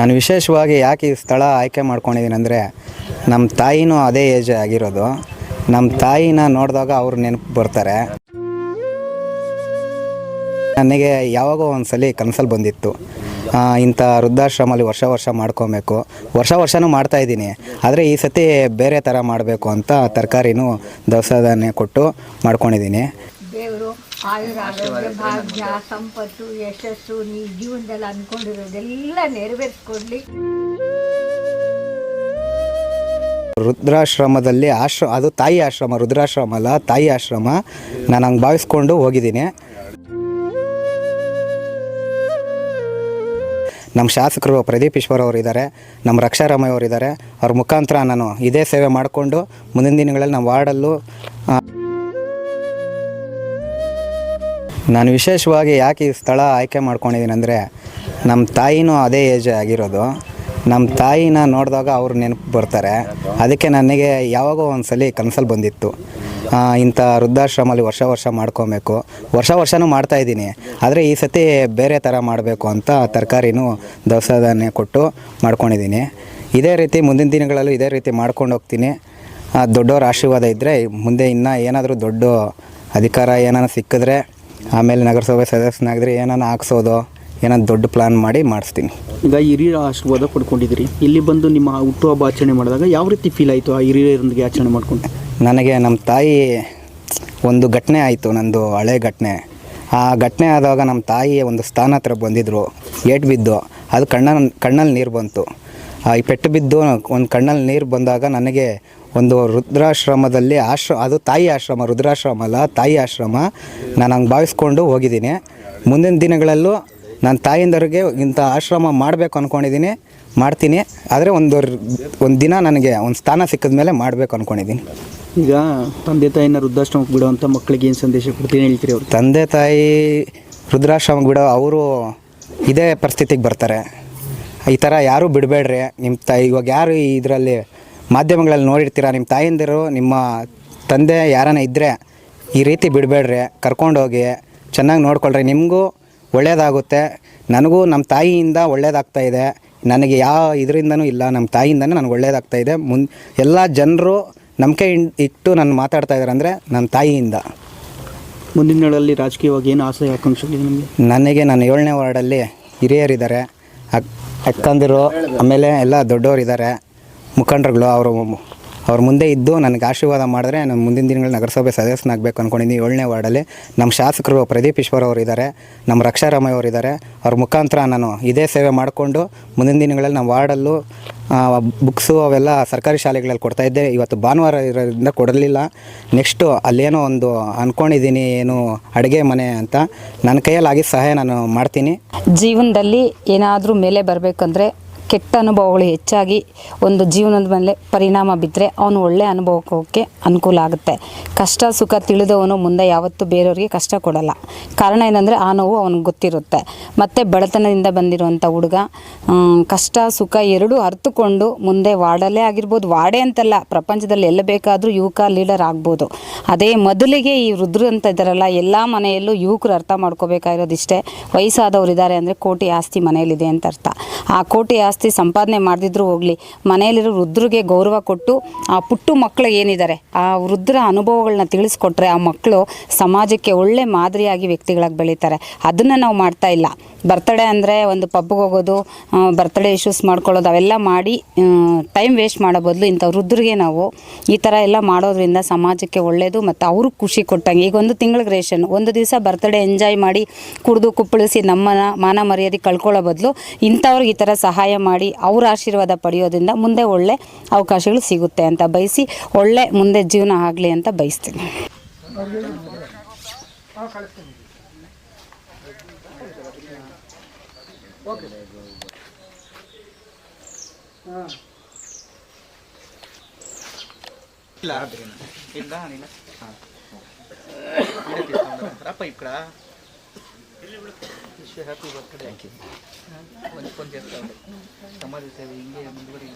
ನಾನು ವಿಶೇಷವಾಗಿ ಯಾಕೆ ಈ ಸ್ಥಳ ಆಯ್ಕೆ ಮಾಡ್ಕೊಂಡಿದ್ದೀನಿ ಅಂದರೆ ನಮ್ಮ ತಾಯಿನೂ ಅದೇ ಏಜ್ ಆಗಿರೋದು. ನಮ್ಮ ತಾಯಿನ ನೋಡಿದಾಗ ಅವ್ರು ನೆನಪು ಬರ್ತಾರೆ. ನನಗೆ ಯಾವಾಗೋ ಒಂದು ಸಲ ಕನಸಲ್ಲಿ ಬಂದಿತ್ತು. ಇಂಥ ವೃದ್ಧಾಶ್ರಮಲ್ಲಿ ವರ್ಷ ವರ್ಷ ಮಾಡ್ಕೊಬೇಕು. ವರ್ಷ ವರ್ಷನೂ ಮಾಡ್ತಾ ಇದ್ದೀನಿ. ಆದರೆ ಈ ಸತಿ ಬೇರೆ ಥರ ಮಾಡಬೇಕು ಅಂತ ತರಕಾರಿನೂ ದವಸ ಧಾನ್ಯ ಕೊಟ್ಟು ಮಾಡ್ಕೊಂಡಿದ್ದೀನಿ. ಆಯುರ ಆರೋಗ್ಯ ಭಾಗ್ಯ ಸಂಪತ್ತು ಯಶಸ್ಸು ನೀ ಜೀವನದಲ್ಲಿ ಅನ್ಕೊಂಡಿರೋದೆಲ್ಲ ನೆರವೇರಿಸ್ಕೊಡ್ಲಿ. ರುದ್ರಾಶ್ರಮದಲ್ಲಿ ಆಶ್ರ ಅದು ತಾಯಿ ಆಶ್ರಮ ರುದ್ರಾಶ್ರಮ ಅಲ್ಲ ತಾಯಿ ಆಶ್ರಮ. ನಾನು ಹಂಗೆ ಭಾವಿಸ್ಕೊಂಡು ಹೋಗಿದ್ದೀನಿ. ನಮ್ಮ ಶಾಸಕರು ಪ್ರದೀಪ್ ಈಶ್ವರ್ ಅವರು ಇದ್ದಾರೆ ನಮ್ಮ ರಕ್ಷಾರಾಮಯ್ಯ ಅವರು ಇದ್ದಾರೆ. ಅವ್ರ ಮುಖಾಂತರ ನಾನು ಇದೇ ಸೇವೆ ಮಾಡಿಕೊಂಡು ಮುಂದಿನ ದಿನಗಳಲ್ಲಿ ನಮ್ಮ ವಾರ್ಡಲ್ಲೂ ನಾನು ವಿಶೇಷವಾಗಿ ಯಾಕೆ ಈ ಸ್ಥಳ ಆಯ್ಕೆ ಮಾಡ್ಕೊಂಡಿದ್ದೀನಿ ಅಂದರೆ ನಮ್ಮ ತಾಯಿನೂ ಅದೇ ಏಜ್ ಆಗಿರೋದು. ನಮ್ಮ ತಾಯಿನ ನೋಡಿದಾಗ ಅವ್ರು ನೆನಪು ಬರ್ತಾರೆ. ಅದಕ್ಕೆ ನನಗೆ ಯಾವಾಗೋ ಒಂದು ಸಲ ಕನಸಲ್ಲಿ ಬಂದಿತ್ತು. ಇಂಥ ವೃದ್ಧಾಶ್ರಮಲ್ಲಿ ವರ್ಷ ವರ್ಷ ಮಾಡ್ಕೊಬೇಕು. ವರ್ಷ ವರ್ಷವೂ ಮಾಡ್ತಾಯಿದ್ದೀನಿ ಆದರೆ ಈ ಸತಿ ಬೇರೆ ಥರ ಮಾಡಬೇಕು ಅಂತ ತರಕಾರಿನೂ ದವಸ ಧಾನ್ಯ ಕೊಟ್ಟು ಮಾಡ್ಕೊಂಡಿದ್ದೀನಿ. ಇದೇ ರೀತಿ ಮುಂದಿನ ದಿನಗಳಲ್ಲೂ ಇದೇ ರೀತಿ ಮಾಡ್ಕೊಂಡು ಹೋಗ್ತೀನಿ. ದೊಡ್ಡವ್ರ ಆಶೀರ್ವಾದ ಇದ್ದರೆ ಮುಂದೆ ಇನ್ನೂ ಏನಾದರೂ ದೊಡ್ಡ ಅಧಿಕಾರ ಏನಾನ ಸಿಕ್ಕಿದ್ರೆ ಆಮೇಲೆ ನಗರಸಭೆ ಸದಸ್ಯನಾಗಿದ್ರೆ ಏನಾನ ಹಾಕ್ಸೋದು ಏನಾನ ದೊಡ್ಡ ಪ್ಲಾನ್ ಮಾಡಿ ಮಾಡಿಸ್ತೀನಿ. ಈಗ ಹಿರಿಯರ ಆಶೀರ್ವಾದ ಪಡ್ಕೊಂಡಿದ್ದೀರಿ. ಇಲ್ಲಿ ಬಂದು ನಿಮ್ಮ ಹುಟ್ಟುಹಬ್ಬ ಆಚರಣೆ ಮಾಡಿದಾಗ ಯಾವ ರೀತಿ ಫೀಲ್ ಆಯಿತು ಆ ಹಿರಿಯರೊಂದಿಗೆ ಆಚರಣೆ ಮಾಡ್ಕೊಂಡು? ನನಗೆ ನಮ್ಮ ತಾಯಿ ಒಂದು ಘಟನೆ ಆಯಿತು ನಂದು ಹಳೆ ಘಟನೆ. ಆ ಘಟನೆ ಆದಾಗ ನಮ್ಮ ತಾಯಿ ಒಂದು ಸ್ಥಾನ ಹತ್ರ ಬಂದಿದ್ದರು ಏಟು ಬಿದ್ದು ಅದು ಕಣ್ಣ ಕಣ್ಣಲ್ಲಿ ನೀರು ಬಂತು. ಆ ಈ ಪೆಟ್ಟು ಬಿದ್ದು ಒಂದು ಕಣ್ಣಲ್ಲಿ ನೀರು ಬಂದಾಗ ನನಗೆ ಒಂದು ರುದ್ರಾಶ್ರಮದಲ್ಲಿ ಆಶ್ರ ಅದು ತಾಯಿ ಆಶ್ರಮ ರುದ್ರಾಶ್ರಮ ಅಲ್ಲ ತಾಯಿ ಆಶ್ರಮ. ನಾನು ಹಂಗೆ ಭಾವಿಸ್ಕೊಂಡು ಹೋಗಿದ್ದೀನಿ. ಮುಂದಿನ ದಿನಗಳಲ್ಲೂ ನನ್ನ ತಾಯಿಂದರಿಗೆ ಇಂಥ ಆಶ್ರಮ ಮಾಡಬೇಕು ಅಂದ್ಕೊಂಡಿದ್ದೀನಿ ಮಾಡ್ತೀನಿ. ಆದರೆ ಒಂದು ಒಂದು ದಿನ ನನಗೆ ಒಂದು ಸ್ಥಾನ ಸಿಕ್ಕಿದ ಮೇಲೆ ಮಾಡಬೇಕು ಅಂದ್ಕೊಂಡಿದ್ದೀನಿ ಈಗ ತಂದೆ ತಾಯಿನ ವೃದ್ಧಾಶ್ರಮಕ್ಕೆ ಬಿಡುವಂಥ ಮಕ್ಕಳಿಗೆ ಏನು ಸಂದೇಶ ಕೊಡ್ತೀನಿ ಹೇಳ್ತೀರಿ ಅವರು? ತಂದೆ ತಾಯಿ ರುದ್ರಾಶ್ರಮಕ್ಕೆ ಬಿಡೋ ಅವರು ಇದೇ ಪರಿಸ್ಥಿತಿಗೆ ಬರ್ತಾರೆ. ಈ ಥರ ಯಾರೂ ಬಿಡಬೇಡ್ರಿ. ನಿಮ್ಮ ತಾಯಿ ಇವಾಗ ಯಾರು ಇದರಲ್ಲಿ ಮಾಧ್ಯಮಗಳಲ್ಲಿ ನೋಡಿರ್ತೀರ ನಿಮ್ಮ ತಾಯಿಂದಿರು ನಿಮ್ಮ ತಂದೆ ಯಾರನ್ನ ಇದ್ದರೆ ಈ ರೀತಿ ಬಿಡಬೇಡ್ರಿ ಕರ್ಕೊಂಡೋಗಿ ಚೆನ್ನಾಗಿ ನೋಡ್ಕೊಳ್ರಿ. ನಿಮಗೂ ಒಳ್ಳೆಯದಾಗುತ್ತೆ ನನಗೂ ನಮ್ಮ ತಾಯಿಯಿಂದ ಒಳ್ಳೇದಾಗ್ತಾ ಇದೆ. ನನಗೆ ಯಾವ ಇದರಿಂದನೂ ಇಲ್ಲ ನಮ್ಮ ತಾಯಿಯಿಂದನೇ ನನಗೆ ಒಳ್ಳೇದಾಗ್ತಾ ಇದೆ. ಮುನ್ ಎಲ್ಲ ಜನರು ನಂಬಿಕೆ ಇಟ್ಟು ನಾನು ಮಾತಾಡ್ತಾ ಇದ್ದಾರೆ ಅಂದರೆ ನನ್ನ ತಾಯಿಯಿಂದ. ಮುಂದಿನ ದಿನಗಳಲ್ಲಿ ರಾಜಕೀಯವಾಗಿ ಏನು ಆಸೆ ಆಕಾಂಕ್ಷೆ ನಿಮಗೆ? ನನಗೆ ನನ್ನ ಏಳನೇ ವಾರ್ಡಲ್ಲಿ ಹಿರಿಯರಿದ್ದಾರೆ. ಅಕ್ ಅಕ್ಕಂದಿರು ಆಮೇಲೆ ಎಲ್ಲ ದೊಡ್ಡವರಿದ್ದಾರೆ. ಮುಖಂಡರುಗಳು ಅವರು ಅವ್ರ ಮುಂದೆ ಇದ್ದು ನನಗೆ ಆಶೀರ್ವಾದ ಮಾಡಿದ್ರೆ ನಾನು ಮುಂದಿನ ದಿನಗಳಲ್ಲಿ ನಗರಸಭೆ ಸದಸ್ಯನಾಗಬೇಕು ಅಂದ್ಕೊಂಡಿದ್ದೀನಿ ಏಳನೇ ವಾರ್ಡಲ್ಲಿ ನಮ್ಮ ಶಾಸಕರು ಪ್ರದೀಪ್ ಈಶ್ವರ್ ಅವರು ಇದ್ದಾರೆ, ನಮ್ಮ ರಕ್ಷಾರಾಮಯ್ಯ ಅವರು ಇದ್ದಾರೆ. ಅವ್ರ ಮುಖಾಂತರ ನಾನು ಇದೇ ಸೇವೆ ಮಾಡಿಕೊಂಡು ಮುಂದಿನ ದಿನಗಳಲ್ಲಿ ನಮ್ಮ ವಾರ್ಡಲ್ಲೂ ಬುಕ್ಸು ಅವೆಲ್ಲ ಸರ್ಕಾರಿ ಶಾಲೆಗಳಲ್ಲಿ ಕೊಡ್ತಾಯಿದ್ದೆ ಇವತ್ತು ಭಾನುವಾರ ಇರೋದ್ರಿಂದ ಕೊಡಲಿಲ್ಲ. ನೆಕ್ಸ್ಟು ಅಲ್ಲೇನೋ ಒಂದು ಅಂದ್ಕೊಂಡಿದ್ದೀನಿ ಏನು ಅಡುಗೆ ಮನೆ ಅಂತ. ನನ್ನ ಕೈಯಲ್ಲಿ ಸಹಾಯ ನಾನು ಮಾಡ್ತೀನಿ. ಜೀವನದಲ್ಲಿ ಏನಾದರೂ ಮೇಲೆ ಬರಬೇಕಂದ್ರೆ ಕೆಟ್ಟ ಅನುಭವಗಳು ಹೆಚ್ಚಾಗಿ ಒಂದು ಜೀವನದ ಮೇಲೆ ಪರಿಣಾಮ ಬಿದ್ದರೆ ಅವನು ಒಳ್ಳೆ ಅನುಭವಕ್ಕೆ ಅನುಕೂಲ ಆಗುತ್ತೆ. ಕಷ್ಟ, ಸುಖ ತಿಳಿದವನು ಮುಂದೆ ಯಾವತ್ತೂ ಬೇರೆಯವ್ರಿಗೆ ಕಷ್ಟ ಕೊಡಲ್ಲ. ಕಾರಣ ಏನಂದರೆ ಆ ನೋವು ಅವನಿಗೆ ಗೊತ್ತಿರುತ್ತೆ. ಮತ್ತು ಬಡತನದಿಂದ ಬಂದಿರುವಂಥ ಹುಡುಗ ಕಷ್ಟ, ಸುಖ ಎರಡೂ ಅರ್ಥಕೊಂಡು ಮುಂದೆ ವಾಡಲೇ ಆಗಿರ್ಬೋದು. ವಾಡೆ ಅಂತಲ್ಲ, ಪ್ರಪಂಚದಲ್ಲಿ ಎಲ್ಲ ಬೇಕಾದರೂ ಯುವಕ, ಲೀಡರ್ ಆಗ್ಬೋದು. ಅದೇ ಮೊದಲಿಗೆ ಈ ವೃದ್ಧರು ಅಂತ ಇದ್ದಾರಲ್ಲ, ಎಲ್ಲ ಮನೆಯಲ್ಲೂ ಯುವಕರು ಅರ್ಥ ಮಾಡ್ಕೋಬೇಕಾಗಿರೋದು ಇಷ್ಟೇ ವಯಸ್ಸಾದವ್ರು ಇದ್ದಾರೆ ಅಂದರೆ ಕೋಟಿ ಆಸ್ತಿ ಮನೆಯಲ್ಲಿದೆ ಅಂತ ಅರ್ಥ. ಆ ಕೋಟಿ ಸಂಪಾದನೆ ಮಾಡದಿದ್ರೂ ಹೋಗಲಿ, ಮನೆಯಲ್ಲಿರೋ ವೃದ್ಧರಿಗೆ ಗೌರವ ಕೊಟ್ಟು ಆ ಪುಟ್ಟು ಮಕ್ಕಳು ಏನಿದ್ದಾರೆ, ಆ ವೃದ್ಧರ ಅನುಭವಗಳನ್ನ ತಿಳಿಸ್ಕೊಟ್ರೆ ಆ ಮಕ್ಕಳು ಸಮಾಜಕ್ಕೆ ಒಳ್ಳೆ ಮಾದರಿಯಾಗಿ ವ್ಯಕ್ತಿಗಳಾಗಿ ಬೆಳೀತಾರೆ. ಅದನ್ನು ನಾವು ಮಾಡ್ತಾ ಇಲ್ಲ. ಬರ್ತಡೇ ಅಂದರೆ ಒಂದು ಪಬ್ಗೆ ಹೋಗೋದು ಬರ್ತಡೇ ಇಶ್ಯೂಸ್ ಮಾಡ್ಕೊಳ್ಳೋದು, ಅವೆಲ್ಲ ಮಾಡಿ ಟೈಮ್ ವೇಸ್ಟ್ ಮಾಡೋ ಬದಲು ಇಂಥ ವೃದ್ಧರಿಗೆ ನಾವು ಈ ಥರ ಎಲ್ಲ ಮಾಡೋದ್ರಿಂದ ಸಮಾಜಕ್ಕೆ ಒಳ್ಳೆಯದು ಮತ್ತು ಅವರು ಖುಷಿ ಕೊಟ್ಟಂಗೆ. ಈಗ ಒಂದು ತಿಂಗಳಿಗೆ ರೇಷನ್, ಒಂದು ದಿವಸ ಬರ್ತಡೇ ಎಂಜಾಯ್ ಮಾಡಿ ಕುಡಿದು ಕುಪ್ಪಳಿಸಿ ನಮ್ಮನ ಮಾನ ಮರ್ಯಾದೆ ಕಳ್ಕೊಳ್ಳೋ ಬದಲು ಇಂಥವ್ರಿಗೆ ಈ ಥರ ಸಹಾಯ ಮಾಡಿ ಅವ್ರ ಆಶೀರ್ವಾದ ಪಡೆಯೋದ್ರಿಂದ ಮುಂದೆ ಒಳ್ಳೆ ಅವಕಾಶಗಳು ಸಿಗುತ್ತೆ ಅಂತ ಬಯಸಿ ಒಳ್ಳೆ ಮುಂದೆ ಜೀವನ ಆಗಲಿ ಅಂತ ಬಯಸ್ತೀನಿ. ಹ್ಯಾಪಿ ಬರ್ತ್ಡೇ ಥ್ಯಾಂಕ್ ಸಮಾಜ ಸೇವೆ ಹಿಂಗೆ ಮುಂದುವರಿ